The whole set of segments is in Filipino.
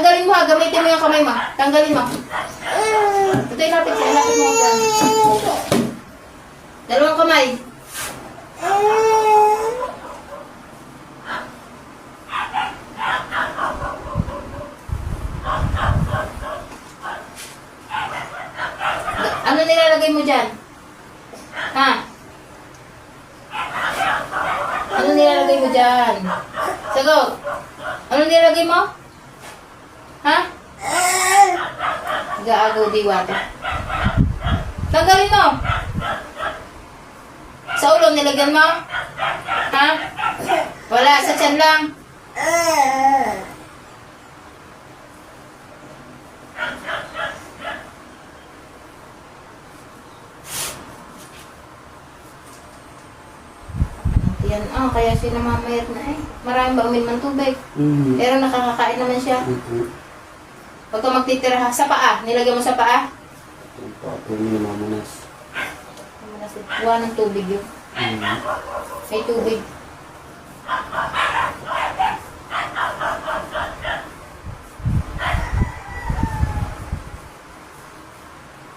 Tanggalin mo ha, gamitin mo yung kamay mo. Tanggalin mo. Ito yung lapit sa'yo, lapit mo. Dalawang kamay. Ano nilalagay mo dyan? Ha? Ano nilalagay mo dyan? Sagot. Ano nilalagay mo? Ha? Gaagaw diwata. Tanggalin mo. Sa ulo nilagyan mo? Ha? Wala, sa tiyan lang. Yan, ah, kaya siya namamayat na eh. Marami ba umin ng tubig? Mm. Pero nakakakain naman siya. Mm-hmm. Huwag ka magtitira ha. Sa paa. Nilagay mo sa paa. Ito yung namamanas. Kuha ng tubig yun. Mm. May tubig.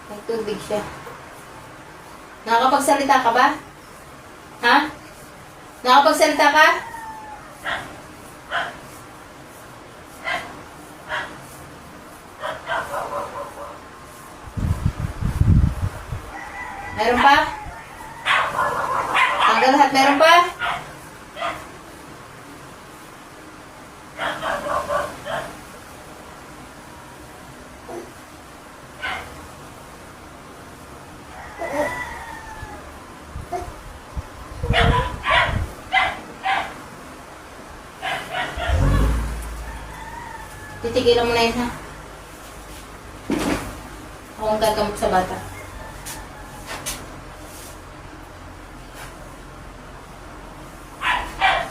May tubig siya. Nakakapagsalita ka ba? Ha? Nakakapagsalita ka? Meron pa? Tanggal lahat. Meron pa? Titigilan mo na yun ha. Ang gagamot sa bata.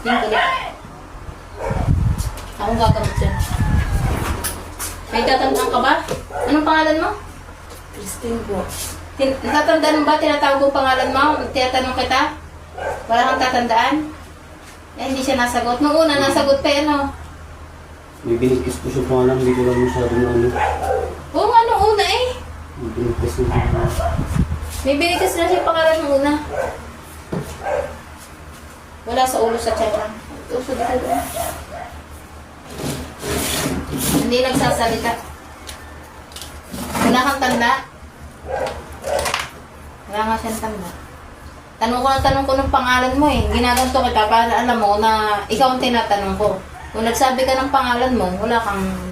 Galit. Akong gagamot dyan. May tatandaan ka ba? Anong pangalan mo? Christine po. Tin natatandaan mo ba? Tinatawag ko pangalan mo? Tinatanong kita? Wala kang tatandaan? Eh, hindi siya nasagot. Nung una, nasagot pa yan, oh. May binigkis ko siya pangalan, hindi ko lang masyado na ano. Oo nga, nung una eh. May binigkis ko pangalan. May binigkas na siya pangalan nung una. Wala sa ulo sa tiyan lang. Usod ito doon. Hindi nagsasalita. Wala kang tanda. Wala nga siyang tanda. Tanong ko ng tanong ko ng pangalan mo eh. Ginaganto kita para alam mo na ikaw ang tinatanong ko. Kung nagsabi ka ng pangalan mo, wala kang